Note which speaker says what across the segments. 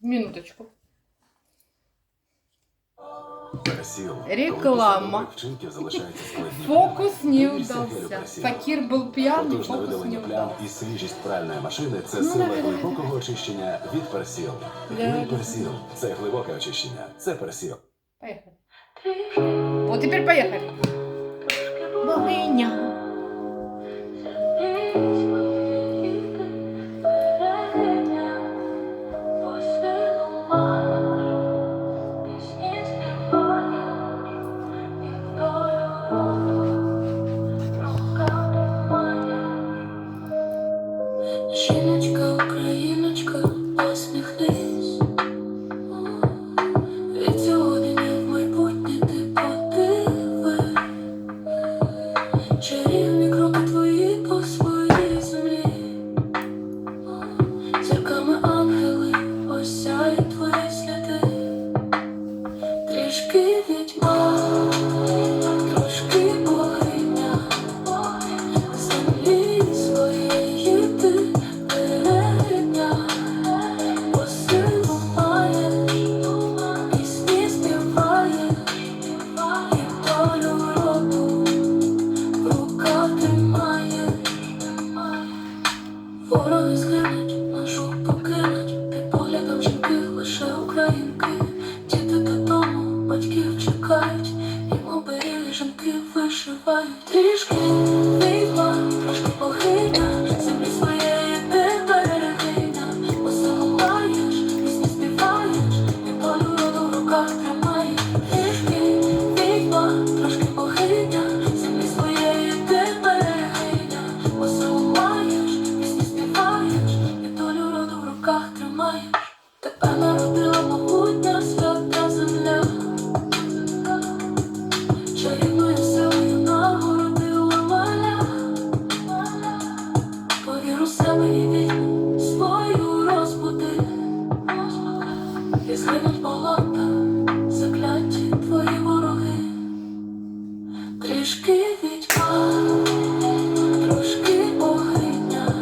Speaker 1: Минуточку.
Speaker 2: Реклама. Фокус не
Speaker 1: удался.
Speaker 2: Факір був п'яний, фокус не удався.
Speaker 1: І свіжість пральної машини це
Speaker 2: ну,
Speaker 1: сила глибокого очищення від персіл. Гель персіл. Це глибоке очищення. Це персіл.
Speaker 2: Поїхали. О, тепер. Богиня.
Speaker 3: жінки, діти додому, батьків чекають, і мобилі жінки вишивають ріжки. вийди свою і згинуть болота, закляті твої вороги, трішки відьма, трошки огня,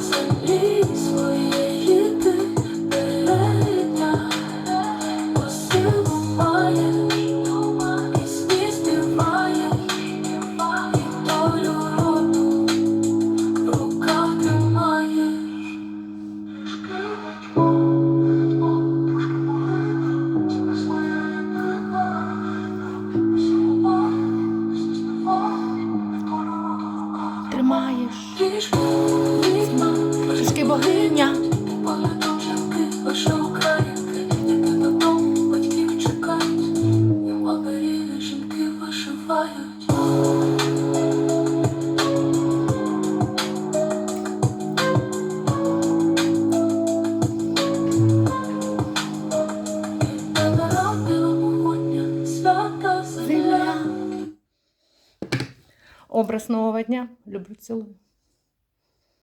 Speaker 3: землі своєї ти передня, посилу маєш. Трішки
Speaker 2: богиня. Образ нового дня люблю цілую.